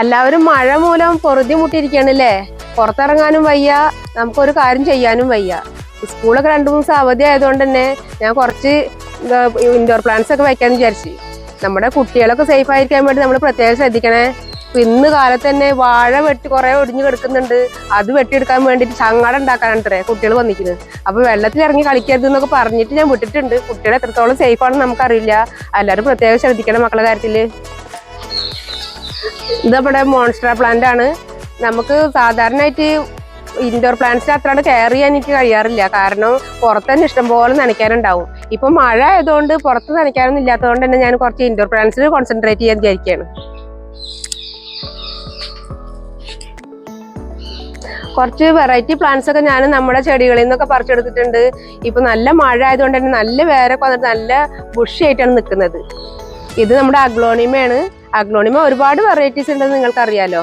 എല്ലാവരും മഴ മൂലം പൊറുതി മുട്ടിയിരിക്കണല്ലേ പുറത്തിറങ്ങാനും വയ്യ നമുക്കൊരു കാര്യം ചെയ്യാനും വയ്യ. സ്കൂളൊക്കെ രണ്ടു മൂന്ന് ദിവസം അവധി ആയതുകൊണ്ട് തന്നെ ഞാൻ കുറച്ച് ഇൻഡോർ പ്ലാന്റ്സ് ഒക്കെ വയ്ക്കാൻ വിചാരിച്ചു. നമ്മുടെ കുട്ടികളൊക്കെ സേഫ് ആയിരിക്കാൻ വേണ്ടി നമ്മൾ പ്രത്യേകം ശ്രദ്ധിക്കണേ. ഇന്ന് കാലത്ത് തന്നെ വാഴ വെട്ടി കുറെ ഒടിഞ്ഞു കിടക്കുന്നുണ്ട്. അത് വെട്ടിയെടുക്കാൻ വേണ്ടിയിട്ട് ചങ്ങാടം ഉണ്ടാക്കാനാണ് കുട്ടികൾ വന്നിരിക്കുന്നത്. അപ്പൊ വെള്ളത്തിൽ ഇറങ്ങി കളിക്കരുത് എന്നൊക്കെ പറഞ്ഞിട്ട് ഞാൻ വിട്ടിട്ടുണ്ട്. കുട്ടികൾ എത്രത്തോളം സേഫ് ആണെന്ന് നമുക്കറിയില്ല. എല്ലാവരും പ്രത്യേകം ശ്രദ്ധിക്കണം മക്കളുടെ കാര്യത്തിൽ. ഇത് നമ്മുടെ മോൺസ്റ്റർ പ്ലാന്റ് ആണ്. നമുക്ക് സാധാരണയായിട്ട് ഇൻഡോർ പ്ലാന്റ്സിന് അത്ര കെയർ ചെയ്യാൻ എനിക്ക് കഴിയാറില്ല. കാരണം പുറത്ത് ഇഷ്ടംപോലെ നനയ്ക്കാനുണ്ടാവും. ഇപ്പൊ മഴ ആയതുകൊണ്ട് പുറത്ത് നനയ്ക്കാനൊന്നും ഇല്ലാത്തതുകൊണ്ട് തന്നെ ഞാൻ കുറച്ച് ഇൻഡോർ പ്ലാന്റ്സിൽ കോൺസെൻട്രേറ്റ് ചെയ്യാൻ വിചാരിക്കുകയാണ് കുറച്ച് വെറൈറ്റി പ്ലാന്റ്സ് ഒക്കെ ഞാൻ നമ്മുടെ ചെടികളിൽ നിന്നൊക്കെ പറിച്ചെടുത്തിട്ടുണ്ട്. ഇപ്പൊ നല്ല മഴ ആയതുകൊണ്ട് തന്നെ നല്ല വേരൊക്കെ വന്നിട്ട് നല്ല ബുഷ് ആയിട്ടാണ് നിൽക്കുന്നത് ഇത് നമ്മുടെ അഗ്ലോണിമയാണ് അഗ്ലോണിമ ഒരുപാട് വെറൈറ്റീസ് ഉണ്ടെന്ന് നിങ്ങൾക്കറിയാലോ?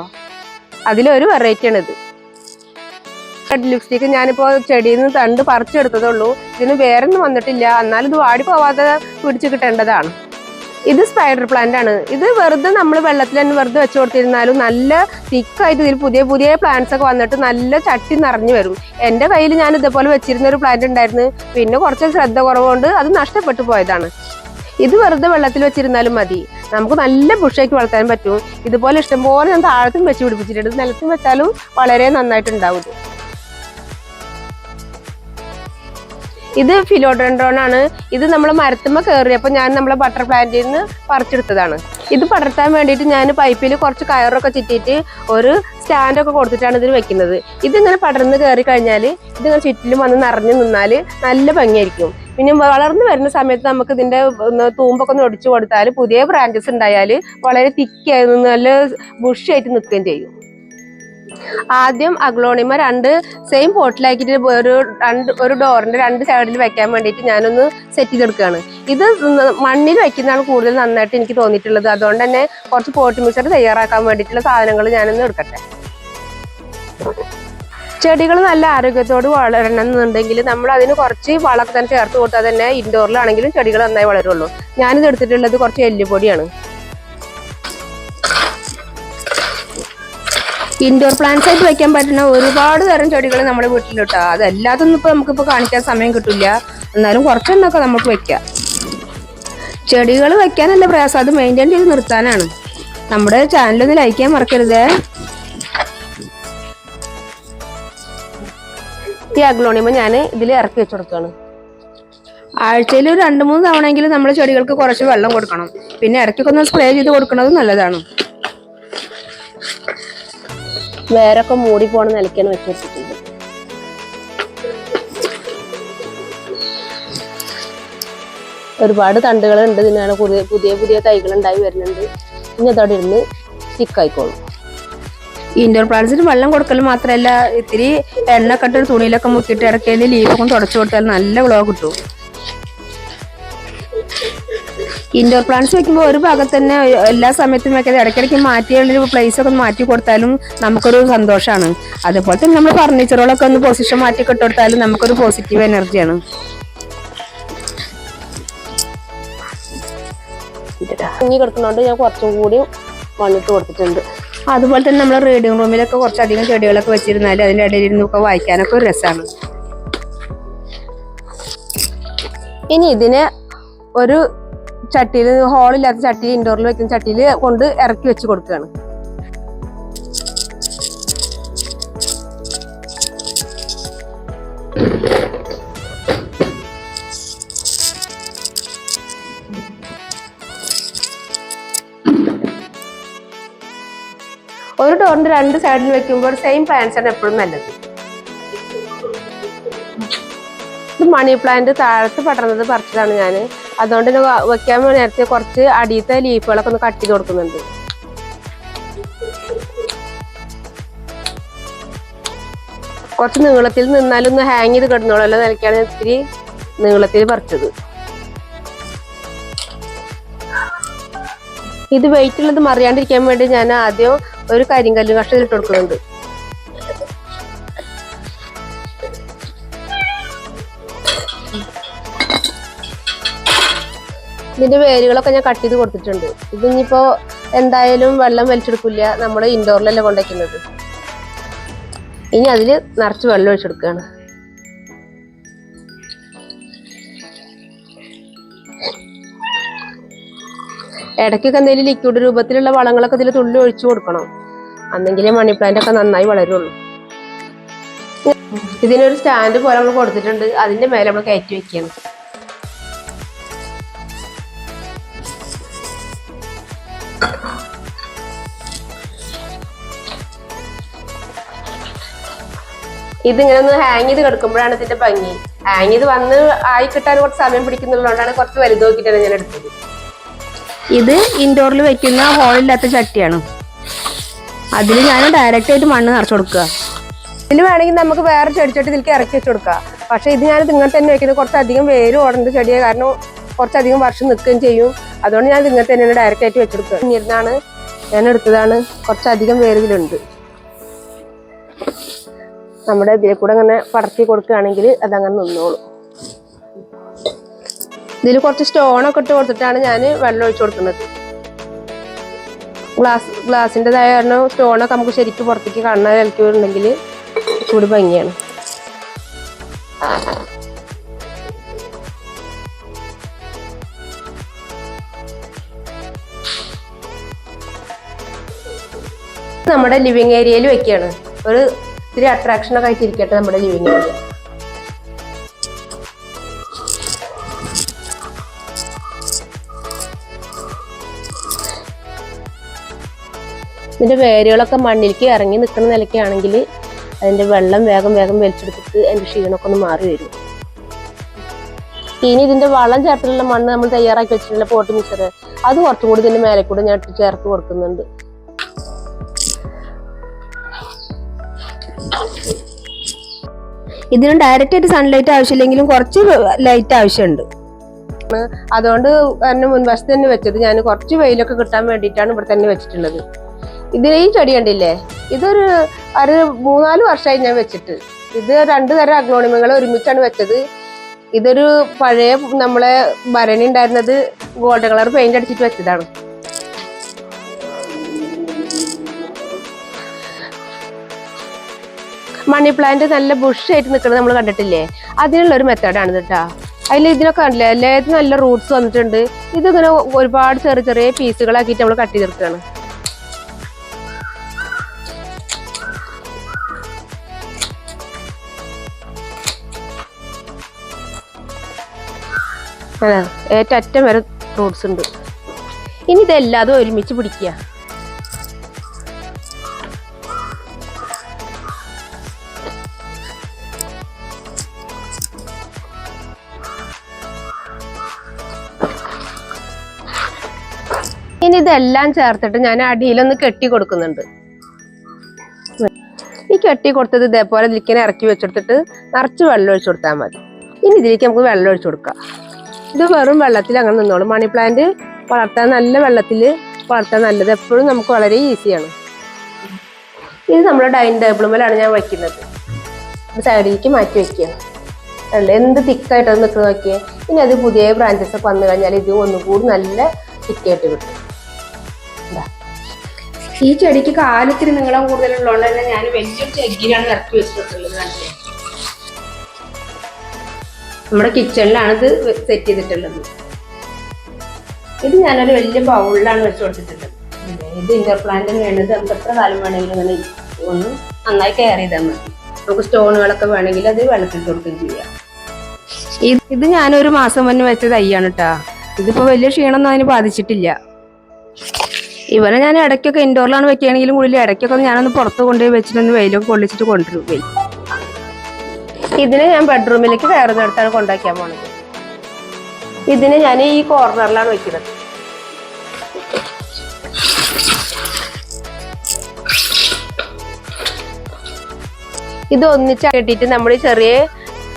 അതിലൊരു വെറൈറ്റി ആണിത്. ഇത് റെഡ് ലിപ്സ്റ്റിക്ക് ഞാനിപ്പോ ചെടിയിൽ നിന്ന് തണ്ട് പറിച്ചെടുത്തതുള്ളൂ. ഇതിന് വേറൊന്നും വന്നിട്ടില്ല. എന്നാലും ഇത് വാടി പോവാതെ പിടിച്ചു കിട്ടേണ്ടതാണ്. ഇത് സ്പൈഡർ പ്ലാന്റ് ആണ്. ഇത് വെറുതെ നമ്മൾ വെള്ളത്തിൽ തന്നെ വെറുതെ വെച്ച് കൊടുത്തിരുന്നാലും നല്ല തിക്കായിട്ട് ഇതിൽ പുതിയ പുതിയ പ്ലാന്റ്സ് ഒക്കെ വന്നിട്ട് നല്ല ചട്ടി നിറഞ്ഞു വരും. എന്റെ കയ്യിൽ ഞാൻ ഇതേപോലെ വെച്ചിരുന്ന ഒരു പ്ലാന്റ് ഉണ്ടായിരുന്നു. പിന്നെ കുറച്ച് ശ്രദ്ധ കുറവുകൊണ്ട് അത് നഷ്ടപ്പെട്ടു പോയതാണ്. ഇത് വെറുതെ വെള്ളത്തിൽ വെച്ചിരുന്നാലും മതി. നമുക്ക് നല്ല ബുഷാക്കി വളർത്താൻ പറ്റും. ഇതുപോലെ ഇഷ്ടംപോലെ ഞാൻ താഴത്തും വെച്ച് പിടിപ്പിച്ചിട്ടുണ്ട്. നിലത്തും വെച്ചാലും വളരെ നന്നായിട്ടുണ്ടാവും ഇത്. ഫിലോഡൻഡ്രോൺ ആണ് ഇത് നമ്മൾ മരത്തുമ്മ കയറിയപ്പോൾ ഞാൻ നമ്മളെ ബട്ടർ പ്ലാന്റിൽ നിന്ന് പറിച്ചെടുത്തതാണ്. ഇത് പടർത്താൻ വേണ്ടിയിട്ട് ഞാൻ പൈപ്പിൽ കുറച്ച് കയറൊക്കെ ചുറ്റിയിട്ട് ഒരു സ്റ്റാൻഡൊക്കെ കൊടുത്തിട്ടാണ് ഇതിന് വെക്കുന്നത്. ഇതിങ്ങനെ പടർന്ന് കയറി കഴിഞ്ഞാൽ ഇതിങ്ങനെ ചുറ്റിലും വന്ന് നിറഞ്ഞു നിന്നാൽ നല്ല ഭംഗിയായിരിക്കും. പിന്നെ വളർന്നു വരുന്ന സമയത്ത് നമുക്ക് ഇതിന്റെ തൂമ്പൊക്കെ ഒന്ന് ഒടിച്ചു കൊടുത്താൽ പുതിയ ബ്രാഞ്ചസ് ഉണ്ടായാൽ വളരെ തിക്കായി നല്ല ബുഷായിട്ട് നിൽക്കുകയും ചെയ്യും. ആദ്യം അഗ്ലോണിമ രണ്ട് സെയിം പോട്ടിലാക്കിയിട്ട് ഒരു രണ്ട് ഒരു ഡോറിന്റെ രണ്ട് സൈഡിൽ വെക്കാൻ വേണ്ടിയിട്ട് ഞാനൊന്ന് സെറ്റ് ചെയ്തെടുക്കുകയാണ്. ഇത് മണ്ണിൽ വെക്കുന്നതാണ് കൂടുതൽ നന്നായിട്ട് എനിക്ക് തോന്നിയിട്ടുള്ളത്. അതുകൊണ്ട് തന്നെ കുറച്ച് പോട്ട് മിക്സർ തയ്യാറാക്കാൻ വേണ്ടിയിട്ടുള്ള സാധനങ്ങൾ ഞാനൊന്ന് എടുക്കട്ടെ. ചെടികൾ നല്ല ആരോഗ്യത്തോട് വളരണം എന്നുണ്ടെങ്കിൽ നമ്മൾ അതിന് കുറച്ച് തന്നെ ചേർത്ത് കൊടുത്താൽ തന്നെ ഇൻഡോറിലാണെങ്കിലും ചെടികൾ നന്നായി വളരുള്ളൂ. ഞാനിത് എടുത്തിട്ടുള്ളത് കുറച്ച് എല്ലുപൊടിയാണ്. ഇൻഡോർ പ്ലാന്റ്സ് ആയിട്ട് വെക്കാൻ പറ്റുന്ന ഒരുപാട് തരം ചെടികൾ നമ്മുടെ വീട്ടിലുണ്ട്. അതല്ലാതൊന്നും എല്ലാതൊന്നും ഇപ്പൊ നമുക്കിപ്പോ കാണിക്കാൻ സമയം കിട്ടില്ല. എന്നാലും കുറച്ചെണ്ണൊക്കെ നമുക്ക് വെക്കാം. ചെടികൾ വെക്കാനല്ല പ്രയാസം. അത് മെയിന്റെയിൻ ചെയ്ത് നിർത്താനാണ്. നമ്മുടെ ചാനലൊന്ന് ലൈക്ക് ചെയ്യാൻ മറക്കരുതേ. അഗ്ലോണിമ ഞാൻ ഇതിൽ ഇറക്കി വെച്ച് കൊടുക്കുകയാണ് ആഴ്ചയിൽ ഒരു രണ്ട് മൂന്ന് തവണയെങ്കിലും നമ്മൾ ചെടികൾക്ക് കുറച്ച് വെള്ളം കൊടുക്കണം. പിന്നെ ഇടയ്ക്കൊക്കെ ഒന്ന് സ്പ്രേ ചെയ്ത് കൊടുക്കുന്നത് നല്ലതാണ്. വേരൊക്കെ മൂടി പോണ നിലയ്ക്കാണ് വെച്ച് വെച്ചിട്ടുണ്ട്. ഒരുപാട് തണ്ടുകളുണ്ട് ഇതിനാണ് പുതിയ പുതിയ പുതിയ തൈകൾ ഉണ്ടായി വരുന്നുണ്ട്. ഇനി അതവിടെ ഇരുന്ന് സ്റ്റിക്കായിക്കോളും ഇൻഡോർ പ്ലാന്റ്സിന് വെള്ളം കൊടുക്കൽ മാത്രമല്ല ഇത്തിരി എണ്ണ കട്ടൊരു തുണിയിലൊക്കെ മുക്കിയിട്ട് ഇടയ്ക്കയിൽ ലീഫൊക്കെ തുടച്ചു കൊടുത്താൽ നല്ല ഗ്ലോ കിട്ടും. ഇൻഡോർ പ്ലാന്റ്സ് വെക്കുമ്പോൾ ഒരു ഭാഗത്ത് തന്നെ എല്ലാ സമയത്തും വെക്കാതെ ഇടയ്ക്കിടയ്ക്ക് മാറ്റിയുള്ള പ്ലേസ് ഒക്കെ മാറ്റി കൊടുത്താലും നമുക്കൊരു സന്തോഷമാണ് അതുപോലെ തന്നെ നമ്മൾ ഫർണിച്ചറുകളൊക്കെ ഒന്ന് പൊസിഷൻ മാറ്റി കൊടുത്താലും നമുക്കൊരു പോസിറ്റീവ് എനർജിയാണ് കിടക്കുന്നതുകൊണ്ട് ഞാൻ കുറച്ചും കൂടി മണ്ണിട്ട് കൊടുത്തിട്ടുണ്ട്. അതുപോലെ തന്നെ നമ്മൾ റീഡിംഗ് റൂമിലൊക്കെ കുറച്ചധികം ചെടികളൊക്കെ വെച്ചിരുന്നാൽ അതിന്റെ ഇടയിൽ ഇരുന്നൊക്കെ വായിക്കാനൊക്കെ ഒരു രസമാണ്. ഇനി ഇതിനെ ഒരു ചട്ടിയിൽ ഹോളില്ലാത്ത ചട്ടിയിൽ ഇൻഡോറിൽ വെക്കുന്ന ചട്ടിയിൽ കൊണ്ട് ഇറക്കി വെച്ച് കൊടുക്കുകയാണ്. ഡോറിന്റെ രണ്ട് സൈഡിൽ വെക്കുമ്പോൾ സെയിം പ്ലാന്റ്സ് ആണ് എപ്പോഴും നല്ലത്. ഇത് മണി പ്ലാന്റ് താഴത്ത് പടർന്നത് പറിച്ചതാണ് ഞാൻ അതുകൊണ്ട് ഇത് വെക്കാൻ നേരത്തെ കുറച്ച് അടിയത്തെ ലീഫുകളൊക്കെ ഒന്ന് കട്ട് ചെയ്ത് കൊടുക്കുന്നുണ്ട്. കുറച്ച് നീളത്തിൽ നിന്നാലും ഒന്ന് ഹാങ് ചെയ്ത് കിടന്നോളല്ലോ നിലയ്ക്കാണ് ഇത്തിരി നീളത്തിൽ പറിച്ചത്. ഇത് വെയിറ്റ് ഉള്ളത് മറിയാണ്ടിരിക്കാൻ വേണ്ടി ഞാൻ ആദ്യം ഒരു കരിങ്കല്ല് കഷ്ണം ഇട്ട് കൊടുക്കുന്നുണ്ട്. ഇതിന്റെ വേരുകളൊക്കെ ഞാൻ കട്ട് ചെയ്ത് കൊടുത്തിട്ടുണ്ട്. ഇത് ഇനിയിപ്പോ എന്തായാലും വെള്ളം വലിച്ചെടുക്കില്ല. നമ്മൾ ഇൻഡോറിലല്ലേ കൊണ്ടുവയ്ക്കുന്നത് ഇനി അതിൽ നിറച്ച് വെള്ളം ഒഴിച്ചെടുക്കുകയാണ് ഇടയ്ക്കൊക്കെ എന്തെങ്കിലും ലിക്വിഡ് രൂപത്തിലുള്ള വളങ്ങളൊക്കെ ഇതിൽ തുള്ളി ഒഴിച്ചു കൊടുക്കണം. അന്നെങ്കിലേ മണി പ്ലാന്റ് ഒക്കെ നന്നായി വളരുള്ളൂ. ഇതിനൊരു സ്റ്റാൻഡ് പോലെ നമ്മൾ കൊടുത്തിട്ടുണ്ട്. അതിന്റെ മേലെ നമ്മൾ കയറ്റി വെക്കണം ഇതിങ്ങനെ ഒന്ന് ഹാങ് ചെയ്ത് കിടക്കുമ്പോഴാണ് ഇതിന്റെ ഭംഗി. ഹാങ് ചെയ്ത് വന്ന് ആയി കിട്ടാൻ കുറച്ച് സമയം പിടിക്കുന്നുള്ളതുകൊണ്ടാണ് കുറച്ച് വലുത് നോക്കിയിട്ടാണ് ഞാൻ എടുത്തത്. ഇത് ഇൻഡോറിൽ വെക്കുന്ന ഹോളില്ലാത്ത ചട്ടിയാണ്. അതിൽ ഞാൻ ഡയറക്റ്റ് ആയിട്ട് മണ്ണ് നിറച്ചു കൊടുക്കുക. പിന്നെ വേണമെങ്കിൽ നമുക്ക് വേറെ ചെടിച്ചട്ടി ഇതിലേക്ക് ഇറക്കി വെച്ച് കൊടുക്കാം. പക്ഷെ ഇത് ഞാൻ ഇങ്ങനെ തന്നെ വെക്കുന്നത് കുറച്ചധികം വേര് ഓടേണ്ട ചെടിയാണ് കാരണം കുറച്ചധികം വർഷം നിൽക്കുകയും ചെയ്യും. അതുകൊണ്ട് ഞാൻ ഇങ്ങനെ തന്നെയാണ് ഡയറക്റ്റ് ആയിട്ട് വെച്ചെടുക്കുക ഇന്നിരുന്നാണ് ഞാൻ എടുത്തതാണ്. കുറച്ചധികം വേരുകളുണ്ട് നമ്മുടെ ഇതിലെ കൂടെ അങ്ങനെ പടർത്തി കൊടുക്കുകയാണെങ്കിൽ അതങ്ങനെ നിന്നോളും. ഇതിൽ കുറച്ച് സ്റ്റോണൊക്കെ ഇട്ട് കൊടുത്തിട്ടാണ് ഞാൻ വെള്ളം ഒഴിച്ചു കൊടുക്കുന്നത്. ഗ്ലാസ് ഗ്ലാസിന്റെതായ കാരണം സ്റ്റോണൊക്കെ നമുക്ക് ശരിക്കും പുറത്തേക്ക് കാണാൻ ഇളക്കിയിട്ടുണ്ടെങ്കിൽ ചൂട് ഭംഗിയാണ്. നമ്മുടെ ലിവിങ് ഏരിയയിൽ വെക്കുകയാണ്. ഒരു ഇത്തിരി അട്രാക്ഷനൊക്കെ ആയിട്ടിരിക്കട്ടെ നമ്മുടെ ലിവിങ് ഏരിയ ഇതിന്റെ വേരുകളൊക്കെ മണ്ണിലേക്ക് ഇറങ്ങി നിൽക്കുന്ന നിലയ്ക്കാണെങ്കിൽ അതിന്റെ വെള്ളം വേഗം വേഗം വലിച്ചെടുത്തിട്ട് അതിന്റെ ക്ഷീണമൊക്കെ ഒന്ന് മാറി വരും. ഇനി ഇതിന്റെ വളം ചേർത്തിട്ടുള്ള മണ്ണ് നമ്മൾ തയ്യാറാക്കി വെച്ചിട്ടുള്ള പോട്ട് മിക്സർ അത് കുറച്ചും കൂടി ഇതിന്റെ മേലെ കൂടെ ഞാൻ ചേർത്ത് കൊടുക്കുന്നുണ്ട്. ഇതിന് ഡയറക്റ്റ് ആയിട്ട് സൺലൈറ്റ് ആവശ്യമില്ലെങ്കിലും കുറച്ച് ലൈറ്റ് ആവശ്യമുണ്ട്. അതുകൊണ്ട് തന്നെ മുൻവശത്ത് തന്നെ വെച്ചത്. ഞാൻ കുറച്ച് വെയിലൊക്കെ കിട്ടാൻ വേണ്ടിയിട്ടാണ് ഇവിടെ തന്നെ വെച്ചിട്ടുള്ളത്. ഇതിന് ഈ ചെടി കണ്ടില്ലേ? ഇതൊരു ഒരു മൂന്നാൽ വർഷമായി ഞാൻ വെച്ചിട്ട്. ഇത് രണ്ടു തരം അഗ്നോണിമങ്ങൾ ഒരുമിച്ചാണ് വെച്ചത്. ഇതൊരു പഴയ നമ്മളെ ഭരണി ഉണ്ടായിരുന്നത് ഗോൾഡൻ കളർ പെയിന്റ് അടിച്ചിട്ട് വെച്ചതാണ്. മണി പ്ലാന്റ് നല്ല ബുഷായിട്ട് നിൽക്കുന്നത് നമ്മൾ കണ്ടിട്ടില്ലേ? അതിനുള്ള ഒരു മെത്തേഡാണ് കേട്ടോ അതിൽ ഇതിനൊക്കെ കണ്ടില്ലേ? എല്ലാത്തിനും നല്ല റൂട്ട്സ് വന്നിട്ടുണ്ട്. ഇതിങ്ങനെ ഒരുപാട് ചെറിയ ചെറിയ പീസുകളാക്കിയിട്ട് നമ്മൾ കട്ട് ചെയ്തെടുക്കുകയാണ് അറ്റം വരെ ഫ്രൂട്ട്സ് ഉണ്ട്. ഇനി ഇതെല്ലാതും ഒരുമിച്ച് പിടിക്കുക. ഇനി ഇതെല്ലാം ചേർത്തിട്ട് ഞാൻ അടിയിലൊന്ന് കെട്ടി കൊടുക്കുന്നുണ്ട്. ഈ കെട്ടി കൊടുത്തത് ഇതേപോലെ ഇതിലേക്ക് ഇറക്കി വെച്ചെടുത്തിട്ട് നിറച്ച് വെള്ളം ഒഴിച്ചു കൊടുത്താൽ മതി. ഇനി ഇതിലേക്ക് നമുക്ക് വെള്ളം ഒഴിച്ചു കൊടുക്കാം. ഇത് വെറും വെള്ളത്തിൽ അങ്ങനെ നിന്നോളും. മണി പ്ലാന്റ് വളർത്താൻ നല്ല വെള്ളത്തിൽ വളർത്താൻ നല്ലത് എപ്പോഴും നമുക്ക് വളരെ ഈസിയാണ് ഇത് നമ്മുടെ ഡൈനിങ് മേലാണ് ഞാൻ വയ്ക്കുന്നത് സൈഡിലേക്ക് മാറ്റി വയ്ക്കുക അല്ല എന്ത് തിക്കായിട്ട് അത് നിൽക്കുന്നത് നോക്കിയേ. ഇനി അത് പുതിയ ബ്രാഞ്ചസ് ഒക്കെ വന്നു കഴിഞ്ഞാൽ ഇത് ഒന്നുകൂടി നല്ല തിക്കായിട്ട് കിട്ടും. ഈ ചെടിക്ക് കാലത്തിന് നീളം കൂടുതലുള്ളതുകൊണ്ട് തന്നെ ഞാൻ വലിയൊരു ചെടിയിലാണ് ഇറക്കി വെച്ചിട്ടുള്ളത് കണ്ടില്ലേ? നമ്മുടെ കിച്ചണിലാണ് ഇത് സെറ്റ് ചെയ്തിട്ടുള്ളത്. ഇത് ഞാനൊരു വലിയ ബൗളിലാണ് വെച്ച് കൊടുത്തിട്ടുള്ളത്. ഇത് ഇൻഡോർ പ്ലാന്റ് വേണ്ടത് നമുക്ക് എത്ര കാലം വേണമെങ്കിലും ഇങ്ങനെ ഒന്ന് നന്നായി കെയർ ചെയ്താൽ മതി. നമുക്ക് സ്റ്റോണുകളൊക്കെ വേണമെങ്കിൽ അത് വെള്ളത്തിൽ കൊടുക്കുകയും ചെയ്യാം. ഇത് ഞാനൊരു മാസം മുന്നേ വെച്ച തൈയാണ് കേട്ടാ ഇതിപ്പോ വലിയ ക്ഷീണമൊന്നും അതിന് ബാധിച്ചിട്ടില്ല. ഇവനെ ഞാൻ ഇടയ്ക്കൊക്കെ ഇൻഡോറിലാണ് വെക്കുകയാണെങ്കിലും കൂടുതൽ ഇടയ്ക്കൊക്കെ ഞാനൊന്ന് പുറത്ത് കൊണ്ടുപോയി വെച്ചിട്ടൊന്ന് വെയിലൊക്കെ കൊള്ളിച്ചിട്ട് കൊണ്ടുവരും. ഇതിനെ ഞാൻ ബെഡ്റൂമിലേക്ക് കയറുന്നിടത്താണ് കൊണ്ടാക്കാൻ പോണത്. ഇതിന് ഞാൻ ഈ കോർണറിലാണ് വെക്കുന്നത്. ഇത് ഒന്നിച്ച് കെട്ടിയിട്ട് നമ്മൾ ചെറിയ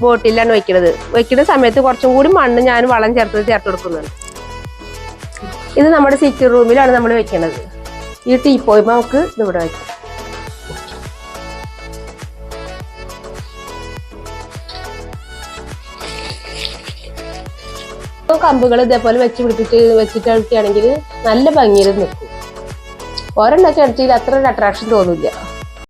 ബോട്ടിലാണ് വെക്കുന്നത്. വെക്കുന്ന സമയത്ത് കുറച്ചും കൂടി മണ്ണ് ഞാൻ വളം ചേർത്ത് ചേർത്ത് കൊടുക്കുന്നുണ്ട്. ഇത് നമ്മുടെ സിറ്റിംഗ് റൂമിലാണ് നമ്മൾ വെക്കുന്നത് ഈ ടീ പോയി നമുക്ക് ഇതിവിടെ വെക്കാം. കമ്പുകൾ ഇതേപോലെ വെച്ച് പിടിപ്പിച്ച് വെച്ചിട്ടാണെങ്കിൽ നല്ല ഭംഗിയിൽ നിൽക്കും. ഒരെണ്ണൊക്കെ അടിച്ചാൽ അത്ര ഒരു അട്രാക്ഷൻ തോന്നില്ല.